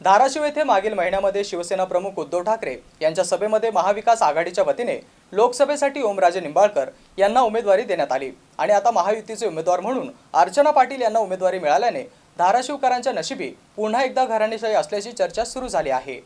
धाराशिव येथे मागील महिन्यामध्ये शिवसेना प्रमुख उद्धव ठाकरे यांच्या सभेमध्ये महाविकास आघाडीच्या वतीने लोकसभेसाठी ओमराजे निंबाळकर यांना उमेदवारी देण्यात आली. आणि आता महायुतीचे उमेदवार म्हणून अर्चना पाटील यांना उमेदवारी मिळाल्याने धाराशिवकरांच्या नशिबी पुन्हा एकदा घराणेशाही असल्याची चर्चा सुरू झाली आहे.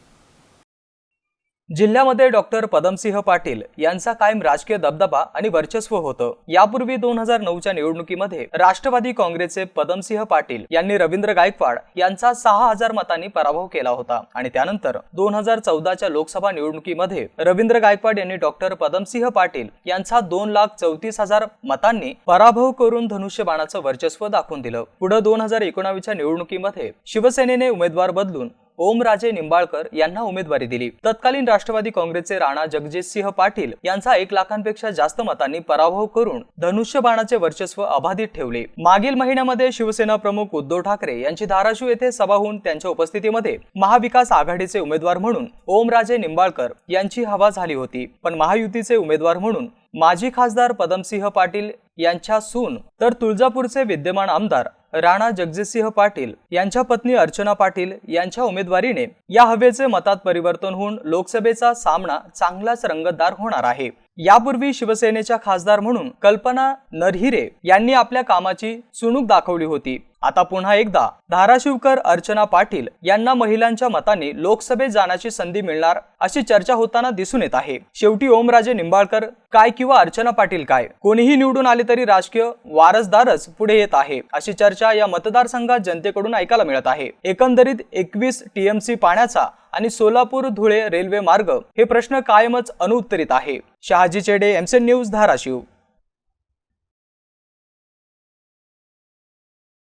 जिल्ह्यामध्ये डॉक्टर पदमसिंह पाटील यांचा कायम राजकीय दबदबा आणि वर्चस्व होतं. यापूर्वी दोन हजार नऊच्या निवडणुकीमध्ये राष्ट्रवादी काँग्रेसचे पदमसिंह पाटील यांनी रवींद्र गायकवाड यांचा सहा हजार मतांनी पराभव केला होता. आणि त्यानंतर दोन हजार चौदाच्या लोकसभा निवडणुकीमध्ये रवींद्र गायकवाड यांनी डॉक्टर पदमसिंह पाटील यांचा दोन लाख चौतीस हजार मतांनी पराभव करून धनुष्यबाणाचं वर्चस्व दाखवून दिलं. पुढे दोन हजार एकोणावीसच्या निवडणुकीमध्ये शिवसेनेने उमेदवार बदलून ओमराजे निंबाळकर यांना उमेदवारी दिली. तत्कालीन राष्ट्रवादी काँग्रेसचे राणा जगजितसिंह पाटील यांचा एक लाखांपेक्षा जास्त मतांनी पराभव करून धनुष्यबाणाचे वर्चस्व अबाधित ठेवले. मागील महिन्यामध्ये शिवसेना प्रमुख उद्धव ठाकरे यांची धाराशिव येथे सभा होऊन त्यांच्या उपस्थितीमध्ये महाविकास आघाडीचे उमेदवार म्हणून ओमराजे निंबाळकर यांची हवा झाली होती. पण महायुतीचे उमेदवार म्हणून माजी खासदार पदमसिंह पाटील यांच्या सून तर तुळजापूरचे विद्यमान आमदार राणा जगजितसिंह पाटील यांच्या पत्नी अर्चना पाटील यांच्या उमेदवारीने या हवेचे मतात परिवर्तन होऊन लोकसभेचा सामना चांगलाच रंगतदार होणार आहे. यापूर्वी शिवसेनेच्या खासदार म्हणून कल्पना नरहिरे यांनी आपल्या कामाची चुणूक दाखवली होती. आता पुन्हा एकदा धाराशिवकर अर्चना पाटील यांना महिलांच्या मताने लोकसभेत जाण्याची संधी मिळणार अशी चर्चा होताना दिसून येत आहे. शेवटी ओमराजे निंबाळकर काय किंवा अर्चना पाटील काय? कोणीही निवडून आले तरी राजकीय वारसदारच पुढे येत आहे अशी चर्चा या मतदारसंघात जनतेकडून ऐकायला मिळत आहे. एकंदरीत एकवीस टीएमसी पाण्याचा आणि सोलापूर धुळे रेल्वे मार्ग हे प्रश्न कायमच अनुत्तरित आहे. शहाजी चेडे एमसेन न्यूज धाराशिव.